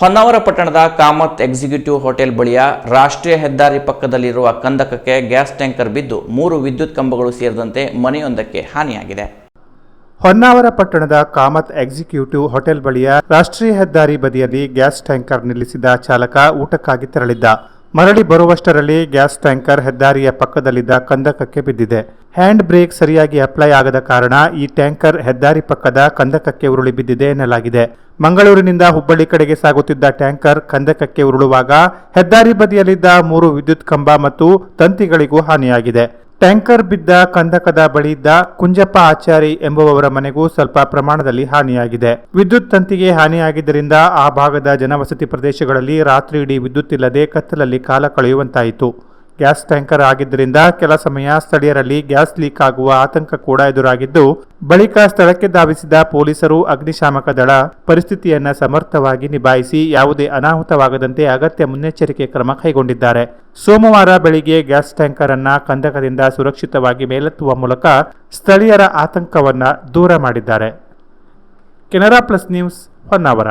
ಹೊನ್ನಾವರ ಪಟ್ಟಣದ Kamath executive hotel ಬಳಿಯ ರಾಷ್ಟ್ರೀಯ ಹೆದ್ದಾರಿ ಪಕ್ಕದಲ್ಲಿರುವ ಕಂದಕಕ್ಕೆ ಗ್ಯಾಸ್ ಟ್ಯಾಂಕರ್ ಬಿದ್ದು ಮೂರು ವಿದ್ಯುತ್ ಕಂಬಗಳು ಸೇರಿದಂತೆ ಮನೆಯೊಂದಕ್ಕೆ ಹಾನಿಯಾಗಿದೆ. ಹೊನ್ನಾವರ ಪಟ್ಟಣದ ಕಾಮತ್ ಎಕ್ಸಿಕ್ಯೂಟಿವ್ ಹೋಟೆಲ್ ಬಳಿಯ ರಾಷ್ಟ್ರೀಯ ಹೆದ್ದಾರಿ ಬದಿಯಲ್ಲಿ ಗ್ಯಾಸ್ ಟ್ಯಾಂಕರ್ ನಿಲ್ಲಿಸಿದ ಚಾಲಕ ಊಟಕ್ಕಾಗಿ ತೆರಳಿದ್ದ. ಮರಳಿ ಬರುವಷ್ಟರಲ್ಲಿ ಗ್ಯಾಸ್ ಟ್ಯಾಂಕರ್ ಹೆದ್ದಾರಿಯ ಪಕ್ಕದಲ್ಲಿದ್ದ ಕಂದಕಕ್ಕೆ ಬಿದ್ದಿದೆ. ಹ್ಯಾಂಡ್ ಬ್ರೇಕ್ ಸರಿಯಾಗಿ ಅಪ್ಲೈ ಆಗದ ಕಾರಣ ಈ ಟ್ಯಾಂಕರ್ ಹೆದ್ದಾರಿ ಪಕ್ಕದ ಕಂದಕಕ್ಕೆ ಉರುಳಿ ಬಿದ್ದಿದೆ ಎನ್ನಲಾಗಿದೆ. ಮಂಗಳೂರಿನಿಂದ ಹುಬ್ಬಳ್ಳಿ ಕಡೆಗೆ ಸಾಗುತ್ತಿದ್ದ ಟ್ಯಾಂಕರ್ ಕಂದಕಕ್ಕೆ ಉರುಳುವಾಗ ಹೆದ್ದಾರಿ ಬದಿಯಲ್ಲಿದ್ದ ಮೂರು ವಿದ್ಯುತ್ ಕಂಬ ಮತ್ತು ತಂತಿಗಳಿಗೂ ಹಾನಿಯಾಗಿದೆ. ಟ್ಯಾಂಕರ್ ಬಿದ್ದ ಕಂದಕದ ಬಳಿ ಇದ್ದ ಕುಂಜಪ್ಪ ಆಚಾರಿ ಎಂಬುವವರ ಮನೆಗೂ ಸ್ವಲ್ಪ ಪ್ರಮಾಣದಲ್ಲಿ ಹಾನಿಯಾಗಿದೆ. ವಿದ್ಯುತ್ ತಂತಿಗೆ ಹಾನಿಯಾಗಿದ್ದರಿಂದ ಆ ಭಾಗದ ಜನವಸತಿ ಪ್ರದೇಶಗಳಲ್ಲಿ ರಾತ್ರಿ ಇಡೀ ವಿದ್ಯುತ್ ಇಲ್ಲದೆ ಕತ್ತಲಲ್ಲಿ ಕಾಲ ಕಳೆಯುವಂತಾಯಿತು. ಗ್ಯಾಸ್ ಟ್ಯಾಂಕರ್ ಆಗಿದ್ದರಿಂದ ಕೆಲ ಸಮಯ ಸ್ಥಳೀಯರಲ್ಲಿ ಗ್ಯಾಸ್ ಲೀಕ್ ಆಗುವ ಆತಂಕ ಕೂಡ ಎದುರಾಗಿದ್ದು, ಬಳಿಕ ಸ್ಥಳಕ್ಕೆ ಧಾವಿಸಿದ ಪೊಲೀಸರು ಅಗ್ನಿಶಾಮಕ ದಳ ಪರಿಸ್ಥಿತಿಯನ್ನು ಸಮರ್ಥವಾಗಿ ನಿಭಾಯಿಸಿ ಯಾವುದೇ ಅನಾಹುತವಾಗದಂತೆ ಅಗತ್ಯ ಮುನ್ನೆಚ್ಚರಿಕೆ ಕ್ರಮ ಕೈಗೊಂಡಿದ್ದಾರೆ. ಸೋಮವಾರ ಬೆಳಿಗ್ಗೆ ಗ್ಯಾಸ್ ಟ್ಯಾಂಕರ್ ಅನ್ನ ಕಂದಕದಿಂದ ಸುರಕ್ಷಿತವಾಗಿ ಮೇಲೆತ್ತುವ ಮೂಲಕ ಸ್ಥಳೀಯರ ಆತಂಕವನ್ನು ದೂರ ಮಾಡಿದ್ದಾರೆ. Canara plus news Honnavar.